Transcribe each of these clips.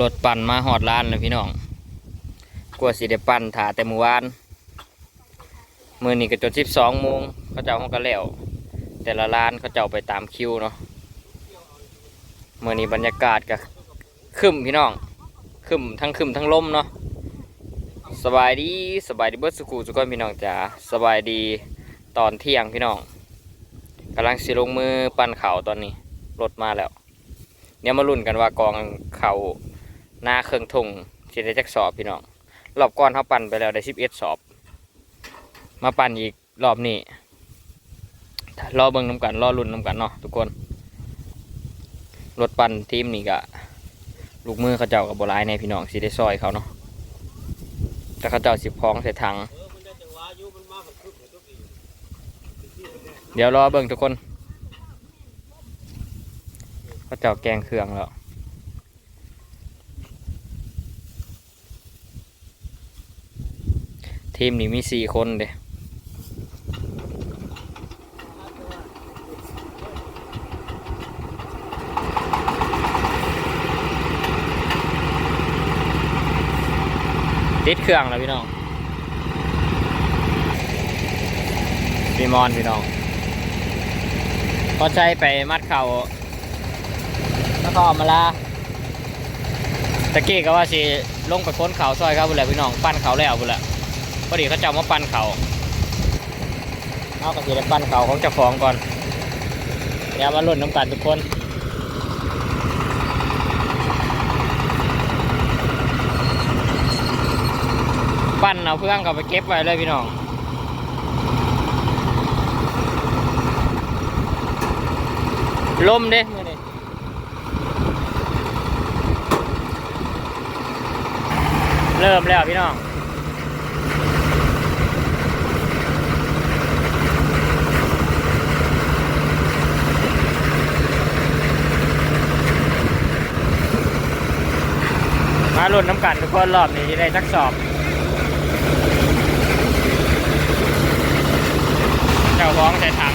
รถปั่นมาหอดร้านเลยพี่น้องกลัวสิได้ปั่นถาแต่มื่อวาน มือนี้ก็จนสิบสองโมงเขาเจ้าเขาก็แล้ว แต่ละร้านเขาเจ้าไปตามคิวเนาะมือนี้บรรยากาศก็ครึมพี่น้องครึมทั้งครึมทั้งลมเนาะสบายดีสบายดีเบิร์ดสกูสุกอนพี่น้องจ๋าสบายดีตอนเที่ยงพี่น้องกำลังสิลงมือปั่นเข่าวตอนนี้รถมาแล้ว เนี่ยมาลุ้นกันว่ากองเข่าหน้าเครื่องทงสิได้จักสอบพี่น้องรอบก่อนเขาปั่นไปแล้วได้สิบเอ็ดสอบ มาปั่นอีกรอบนี้รอเบิ่งน้ำกันรอรุ่นน้ำกันเนาะทุกคนรถปั่นทีมนี่กะลูกมือเขาเจ้ากับโบรายในพี่น้องสีได้ซอยเขาเนาะแต่เขาเจ้าสิบพองใส่ถังเดี๋ยวรอเบิ่งทุกคน เขาเจ้าแกงเครื่องแล้วทีมนี้มีสี่คนเด้ติดเครื่องแล้วพี่น้องมีมอนพี่น้องพอใช้ไปมัดเข่า แล้วก็เอมาลาตะกี้ก็ว่าสิลงไปค้นเขาซอยครับบุแหละพี่น้องปั้นเขาแล้วบุแหละพอดีเขาจะเอามาปั้นเขาเอากระสีได้ปั้นเขาของเจ้าของก่อนเดี๋ยวมาลุ่นน้ำกันทุกคนปั้นเอาเพื่อนเขาไปเก็บไว้เลยพี่น้องลมเด้มือนี่ เริ่มแล้วพี่น้องมาลุ้นน้ำกันทุกคนรอบนี้ได้จักสอบเจ้าของใส่ถัง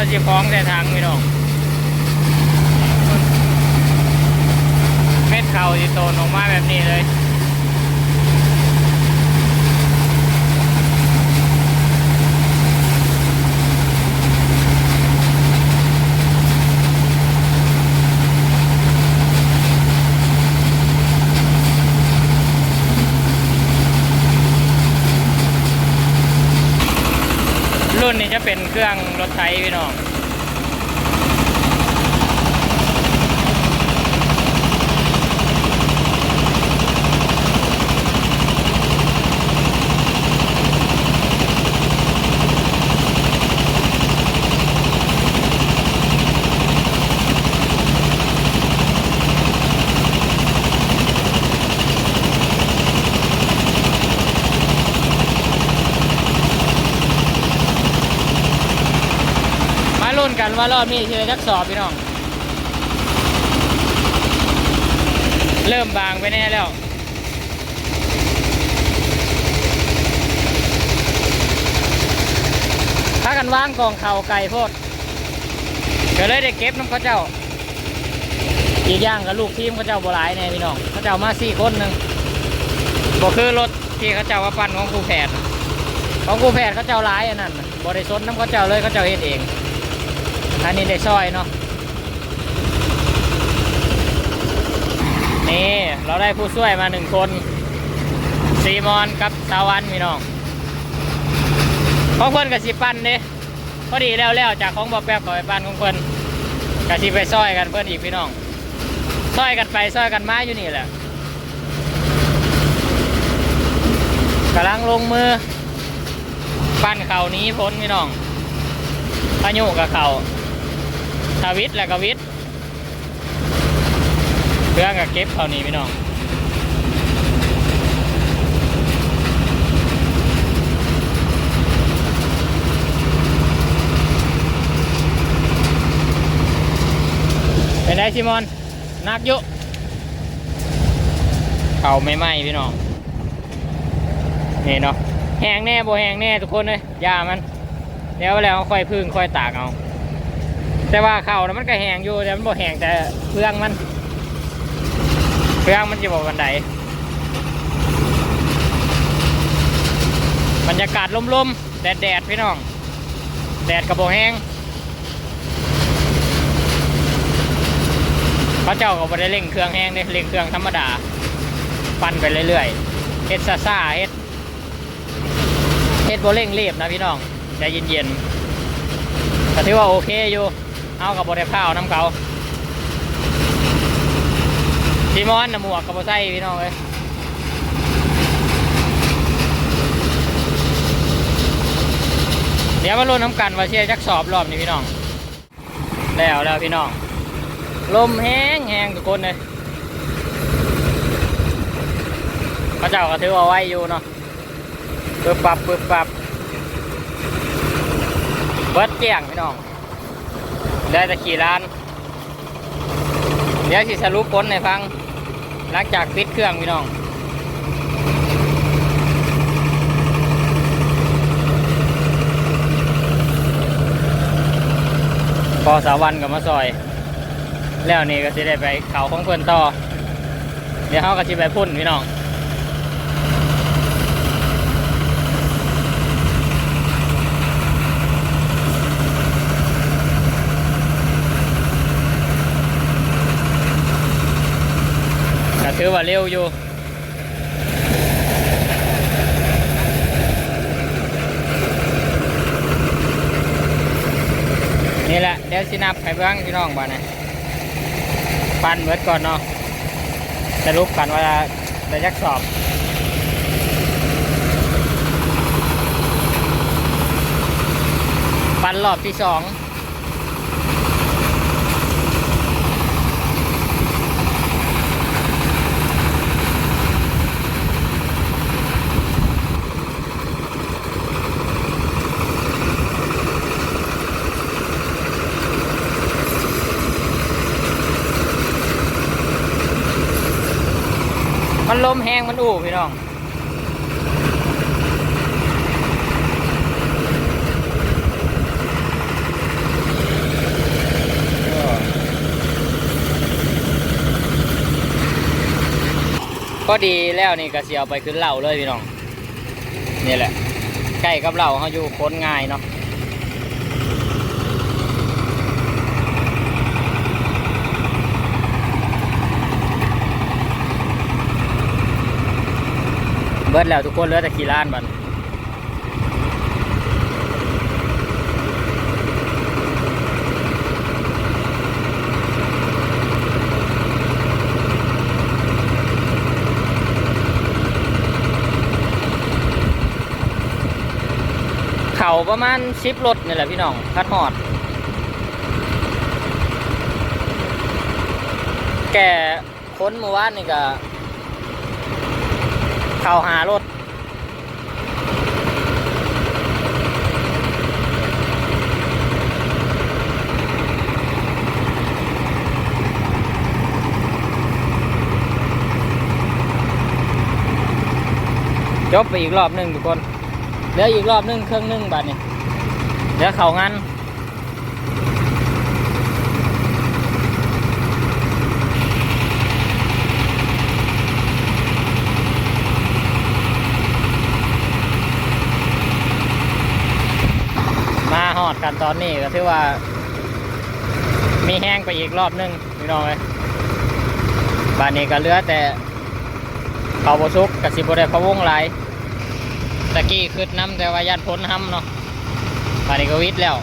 พระเจ้าจีฟ้องแต่ทางพี่น้องเม็ดเข่าจะโตนออกมาแบบนี้เลย รุ่นนี้จะเป็นเครื่องรถไถพี่น้อง ว่ารอบนี้จะได้จักสอบพี่น้อง เริ่มบางไปแน่แล้วถ้ากันว่างกองเข่าไก่โพดก็เลยได้เก็บน้ำเข้าเจ้า อีกอย่างกับลูกทีมเขาเจ้าโบหลายแน่พี่น้องเขาเจ้ามาสี่คนหนึ่งก็คือรถที่เขาเจ้าว่าปั้นของครูแพทย์ของครูแพทย์เขาเจ้าหลายอันนั้นบริสุทธิ์น้ำเขาเจ้าเลยเขาเจ้าเฮ็ดเอง อันนี้ได้ซอยเนาะนี่เราได้ผู้ช่วยมาหนึ่งคนซีมอนกับตาวันพี่น้องของเพิ่นกับสิปันเด้พอดีแล้วแล้วจากของบอแป๊บขอไปปันของเพิ่นกับสิไปซอยกันเพิ่อนอีกพี่น้องซอยกันไปซอยกันมาอยู่นี่แหละกำลังลงมือปั้นเข่านี้พ้นพี่น้องพายุกับเข่า ทาวิทแล้วก็วิทเครื่องกับเก็บเท่านี้พี่น้องเป็นไงซิมอนนักยุเขาไม่ไหมพี่น้องนี่เนาะแหงแน่โบแหงแน่ทุกคนเลยยามันเดี๋ยวแล้วค่อยพึ่งค่อยตากเอา แต่ว่าเข่านะมันก็แหงอยู่แต่มันบ่แหงแต่เพื่องมันเพื่องมันจะบอกวันใดบรรยากาศลมๆแดดๆพี่น้อง แดดกระโบแห้งเขาเจ้าก็บ่ได้เร่งเครื่องแห้งเลยเร่งเครื่องธรรมดา ปั่นไปเรื่อยๆเฮ็ดซาซาๆเฮ็ดเฮ็ดโบเร่งเรียบนะพี่น้องใจเย็นๆก็ถือว่าโอเคอยู่ เอากับบได้ข้าวน้ำเขาซีมอนน้ำหมวกกับบใส่พี่น้องเลยเดี๋ยวมาลุ้นน้ำกันว่าเชียร์จักสอบรอบนี้พี่น้อง แล้วแล้วพี่น้อง ลมแห้งแห้งทุกคนเลยพระเจ้าก็ถือว่าไว้อยู่เนาะปึ๊บปับปึ๊บปับเบิดเกี่ยงพี่น้อง ได้แต่ขี่ร้าน เดี๋ยวสิสรุปผลให้ฟัง หลังจากปิดเครื่องพี่น้องพอสาวันกับมาซอย แล้วนี่ก็สิได้ไปเขาของเพื่อนต่อ เดี๋ยวเขาก็สิไปพุ่นพี่น้อง ถือว่าเร็วอยู่นี่แหละเดี๋ยวสินับให้เบิ่งพี่น้องบ้านนะปันเบิดก่อนเนาะสรุปกันว่าจะยักสอบปันรอบที่สอง มันลมแห้งมันอู้พี่น้องก็ดีแล้วนี่ก็เสียวไปขึ้นเหล่าเลยพี่น้อง นี่แหละ ใกล้กับเหล่าเขาอยู่ค้นง่ายเนาะ เบิดแล้วทุกคนเหลือแต่ขี่ล้านบันเข่าประมาณสิบรถนี่แหละพี่น้องคัดหอด แก่ค้นเมื่อวานนี่ก็ เข้าหารถจบไปอีกรอบหนึ่งทุกคนเหลืออีกรอบหนึ่งเครื่องหนึ่งบาทนี่เหลือเขางาน อดกันตอนนี้ก็ถือว่า มีแห้งไปอีกรอบหนึ่งพี่น้องเลยบานนี้ก็เหลือแต่เขาบซุกกับสิบได้พะวงหลายตะกี้คืดน้ำแต่ว่ายันพ้นห้ำเนาะบ้านนี้ก็วิทย์แล้ว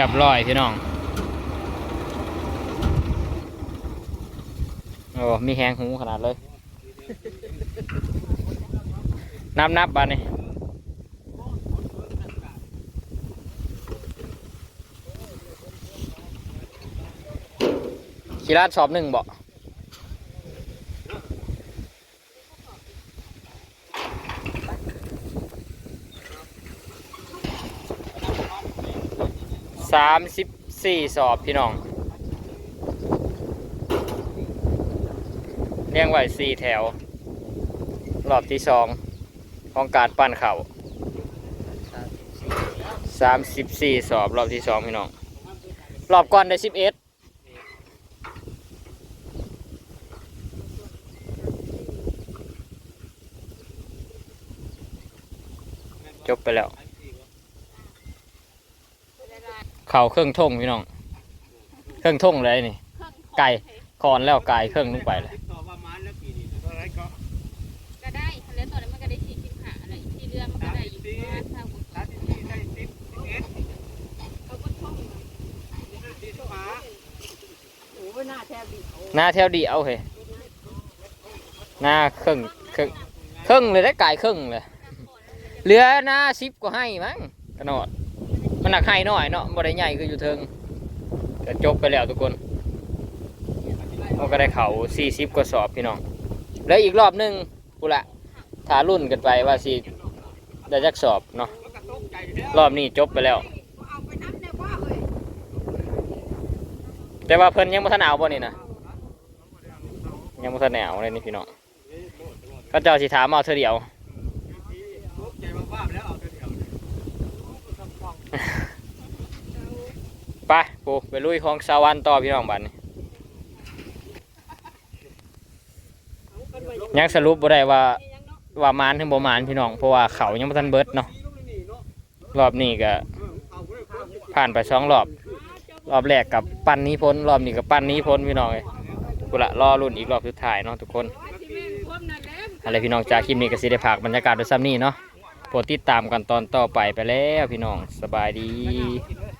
รียบร้อยพี่น้องโอ้มีแหงหูขนาดเลย นับนับบ้านนี่ขีราดสอบหนึ่งบอก สามสิบสี่สอบพี่น้องเรียงไว้สี่แถว รอบที่สองของการปั้นเข่าสามสิบสี่สอบรอบที่สองพี่น้อง รอบก่อนได้สิบเอ็ดจบไปแล้ว เข่าเครื่องท่งพี่น้อง เครื่องท่งเลยนี่ ไก่คอนแล้วไก่เครื่องลงไปเลยต่อประมาณแล้วปีนี้นะเท่าไหรก็ก็ได้แล้วตอนนั้นมันก็ได้สี่สิบห้าอะไรที่เรือมันก็ได้อยู่ประมาณเท่ากับสามสิบสี่ได้สิบสิบเอ็ดเขาก็ท่องสี่สิบห้าโอ้หน้าแทบดิหน้าแถวดีเอาเฮ้ยหน้าเครื่องเครื่องเครื่องเลยได้ไก่เครื่องเลยเหลือหน้าซิปก็ให้มั้งกระโนด มันหนักให้หน่อยเนาะบ่ได้ใหญ่คืออยู่เทิงแต่จบไปแล้วทุกคนเราก็ได้เขาสี่สิบกว่าสอบพี่น้อง แล้วอีกรอบหนึงกูละถารุ่นกันไปว่าสิได้จักสอบเนาะรอบนี้จบไปแล้ว แต่ว่าเพิ่นยังบ่ทันเอาบ่นี่นะยังบ่ทันเอาเลยนี่พี่น้องก็เจ้าสิถามเอาเธอเดียว ตกใจบ้าๆแล้วเอาเดียว ไปปูไปลุยของสวรรค์ต่อพี่น้องบัดนี้ยังสรุปบ่ได้ว่าว่ามานถึงบ่มานพี่น้องเพราะว่าเขายังบ่ทันเบิดเนาะรอบนี้ก็ผ่านไปสองรอบ รอบแรกกับปั้นนี้พ้น รอบนี้กับปั้นนี้พ้นพี่น้องเอ้ยกูละรอรุ่นอีกรอบสุดท้ายเนาะทุกคนอะไรพี่น้องจากคลิปนี้ก็สิได้พากบรรยากาศโดยซ้ำนี้เนาะโปรดติดตามกันตอนต่อไปไปแล้วพี่น้องสบายดีเ